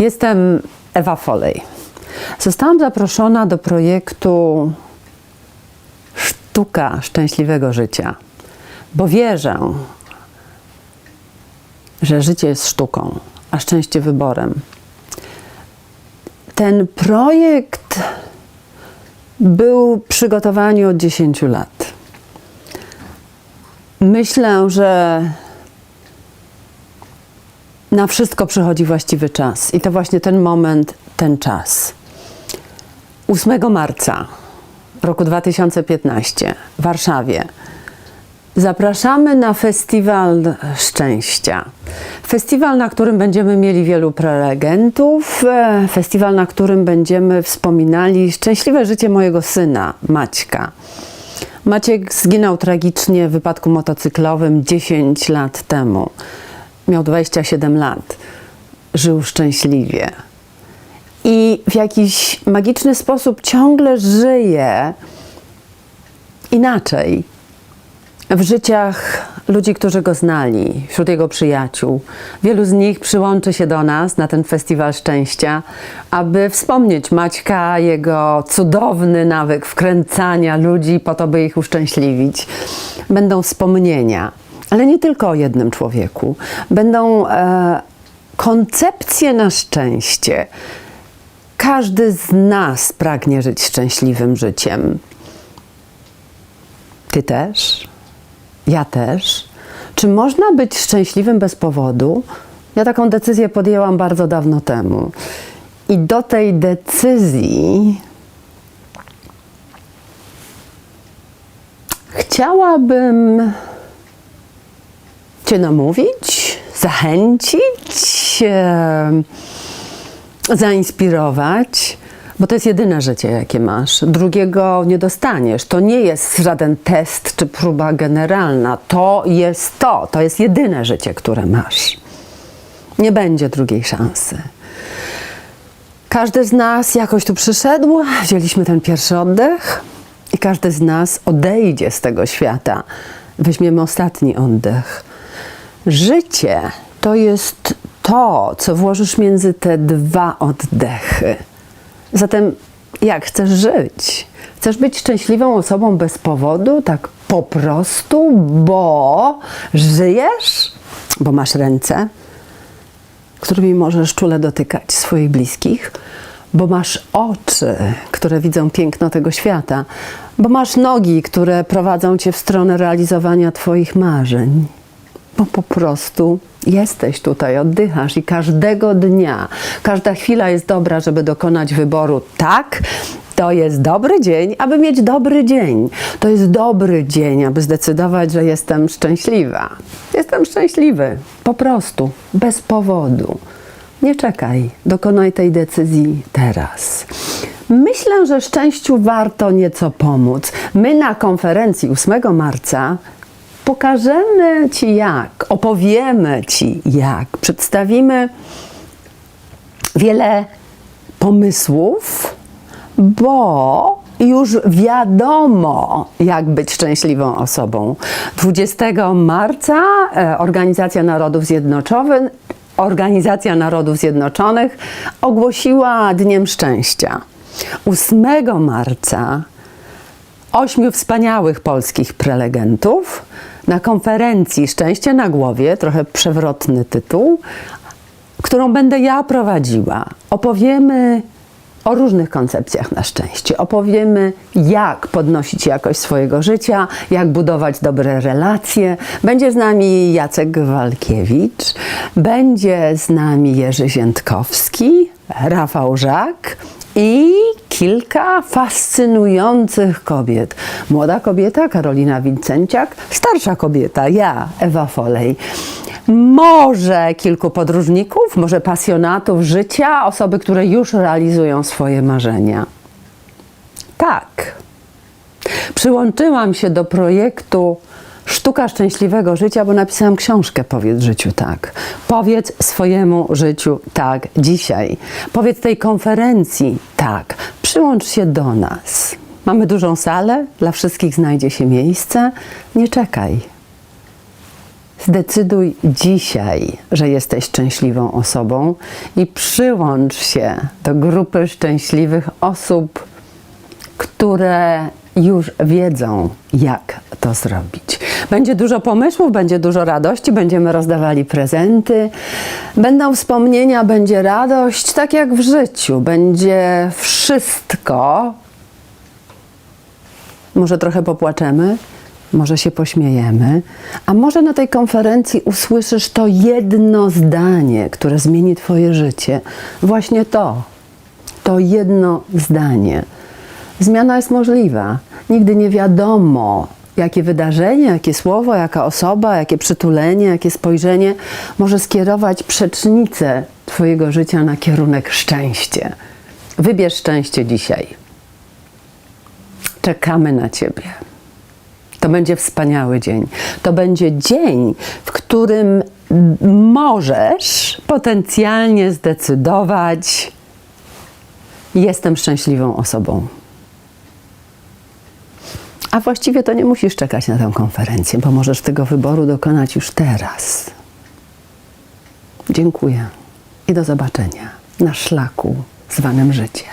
Jestem Ewa Folej. Zostałam zaproszona do projektu Sztuka Szczęśliwego Życia, bo wierzę, że życie jest sztuką, a szczęście wyborem. Ten projekt był w przygotowaniu od 10 lat. Myślę, że na wszystko przychodzi właściwy czas i to właśnie ten moment, ten czas. 8 marca roku 2015 w Warszawie zapraszamy na Festiwal Szczęścia. Festiwal, na którym będziemy mieli wielu prelegentów, e, festiwal, na którym będziemy wspominali szczęśliwe życie mojego syna, Maćka. Maciek zginął tragicznie w wypadku motocyklowym 10 lat temu. Miał 27 lat. Żył szczęśliwie. I w jakiś magiczny sposób ciągle żyje inaczej. W życiach ludzi, którzy go znali, wśród jego przyjaciół. Wielu z nich przyłączy się do nas na ten Festiwal Szczęścia, aby wspomnieć Maćka, jego cudowny nawyk wkręcania ludzi po to, by ich uszczęśliwić. Będą wspomnienia, ale nie tylko o jednym człowieku. Będą e, koncepcje na szczęście. Każdy z nas pragnie żyć szczęśliwym życiem. Ty też? Ja też. Czy można być szczęśliwym bez powodu? Ja taką decyzję podjęłam bardzo dawno temu. I do tej decyzji chciałabym Cię namówić, zachęcić, e, zainspirować, bo to jest jedyne życie, jakie masz. Drugiego nie dostaniesz. To nie jest żaden test czy próba generalna. To jest to. To jest jedyne życie, które masz. Nie będzie drugiej szansy. Każdy z nas jakoś tu przyszedł, wzięliśmy ten pierwszy oddech i każdy z nas odejdzie z tego świata. Weźmiemy ostatni oddech. Życie to jest to, co włożysz między te dwa oddechy. Zatem, jak chcesz żyć? Chcesz być szczęśliwą osobą bez powodu, tak po prostu, bo żyjesz, bo masz ręce, którymi możesz czule dotykać swoich bliskich, bo masz oczy, które widzą piękno tego świata, bo masz nogi, które prowadzą cię w stronę realizowania Twoich marzeń, bo po prostu jesteś tutaj, oddychasz i każdego dnia, każda chwila jest dobra, żeby dokonać wyboru tak. To jest dobry dzień, aby mieć dobry dzień. To jest dobry dzień, aby zdecydować, że jestem szczęśliwa. Jestem szczęśliwy, po prostu, bez powodu. Nie czekaj, dokonaj tej decyzji teraz. Myślę, że szczęściu warto nieco pomóc. My na konferencji 8 marca pokażemy Ci jak, opowiemy Ci jak, przedstawimy wiele pomysłów, bo już wiadomo, jak być szczęśliwą osobą. 20 marca e, Organizacja Narodów Zjednoczonych, Organizacja Narodów Zjednoczonych ogłosiła Dniem Szczęścia. 8 marca ośmiu wspaniałych polskich prelegentów na konferencji Szczęście na głowie, trochę przewrotny tytuł, którą będę ja prowadziła. Opowiemy o różnych koncepcjach na szczęście. Opowiemy, jak podnosić jakość swojego życia, jak budować dobre relacje. Będzie z nami Jacek Walkiewicz, będzie z nami Jerzy Ziętkowski, Rafał Żak i kilka fascynujących kobiet. Młoda kobieta Karolina Wincenciak, starsza kobieta ja, Ewa Folej. Może kilku podróżników, może pasjonatów życia, osoby, które już realizują swoje marzenia. Tak. Przyłączyłam się do projektu Sztuka Szczęśliwego Życia, bo napisałam książkę Powiedz życiu tak. Powiedz swojemu życiu tak dzisiaj. Powiedz tej konferencji tak. Przyłącz się do nas. Mamy dużą salę, dla wszystkich znajdzie się miejsce. Nie czekaj. Zdecyduj dzisiaj, że jesteś szczęśliwą osobą i przyłącz się do grupy szczęśliwych osób, które już wiedzą, jak to zrobić. Będzie dużo pomysłów, będzie dużo radości, będziemy rozdawali prezenty, będą wspomnienia, będzie radość, tak jak w życiu. Będzie wszystko. Może trochę popłaczemy, może się pośmiejemy, a może na tej konferencji usłyszysz to jedno zdanie, które zmieni Twoje życie. Właśnie to, to jedno zdanie. Zmiana jest możliwa. Nigdy nie wiadomo, jakie wydarzenie, jakie słowo, jaka osoba, jakie przytulenie, jakie spojrzenie może skierować przecznicę Twojego życia na kierunek szczęście. Wybierz szczęście dzisiaj. Czekamy na Ciebie. To będzie wspaniały dzień. To będzie dzień, w którym możesz potencjalnie zdecydować: Jestem szczęśliwą osobą. A właściwie to nie musisz czekać na tę konferencję, bo możesz tego wyboru dokonać już teraz. Dziękuję i do zobaczenia na szlaku zwanym życie.